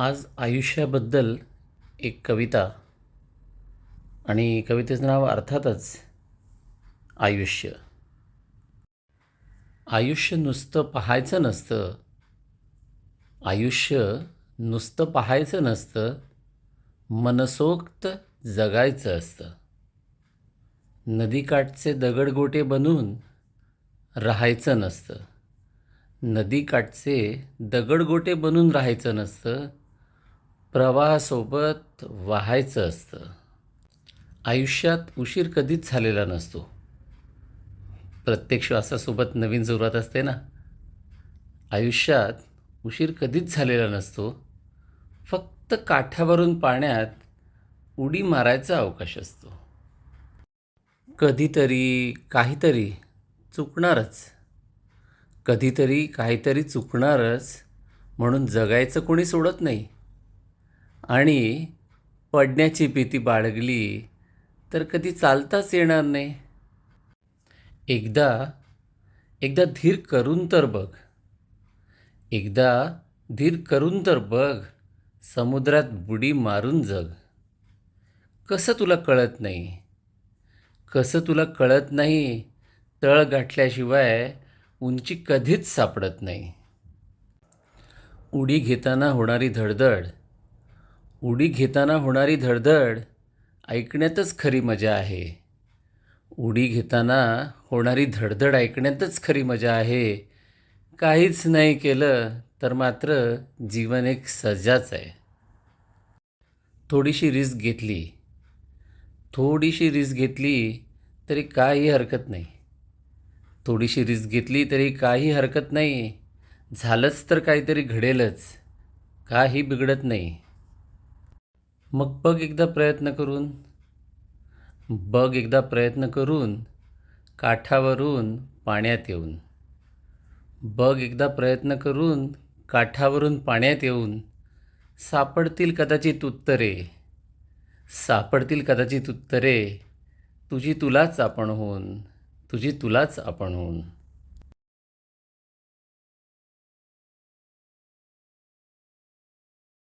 आज आयुष्याबद्दल एक कविता आणि कवितेचं नाव अर्थातच आयुष्य. आयुष्य नुसतं पाहायचं नसतं. आयुष्य नुसतं पाहायचं नसतं. मनसोक्त जगायचं असतं. नदीकाठचे दगडगोटे बनून राहायचं नसतं. नदीकाठचे दगडगोटे बनून राहायचं नसतं. प्रवाहासोबत वाहायचं असतं. आयुष्यात उशीर कधीच झालेला नसतो. प्रत्येक श्वासासोबत नवीन सुरुवात असते ना? आयुष्यात उशीर कधीच झालेला नसतो. फक्त काठावरून पाण्यात उडी मारायचा अवकाश असतो. कधीतरी काहीतरी चुकणारच. कधीतरी काहीतरी चुकणारच म्हणून जगायचं कोणी सोडत नाही. आणि पडण्याची भीती बाळगली तर कधी चालताच येणार नाही. एकदा एकदा धीर करून तर बघ. एकदा धीर करून तर बघ समुद्रात बुडी मारून जग. कसं तुला कळत नाही? कसं तुला कळत नाही? तळ गाठल्याशिवाय उंची कधीच सापडत नाही. उडी घेताना होणारी धडधड उडी घेताना होणारी धडधड ऐकण्यातच खरी मजा आहे. उडी घेताना होणारी धडधड ऐकण्यातच खरी मजा आहे. काहीच नाही केलं तर मात्र जीवन एक सजाच आहे. थोडीशी रिस्क घेतली. थोडीशी रिस्क घेतली तरी काही हरकत नाही. थोडीशी रिस्क घेतली तरी काही हरकत नाही. झालंच तर काहीतरी घडेलच. काही बिघडत नाही. मग बघ एकदा प्रयत्न करून. बघ एकदा प्रयत्न करून काठावरून पाण्यात येऊन. बघ एकदा प्रयत्न करून काठावरून पाण्यात येऊन. सापडतील कदाचित उत्तरे. सापडतील कदाचित उत्तरे. तुझी तुलाच आपण होऊन. तुझी तुलाच आपण होऊन.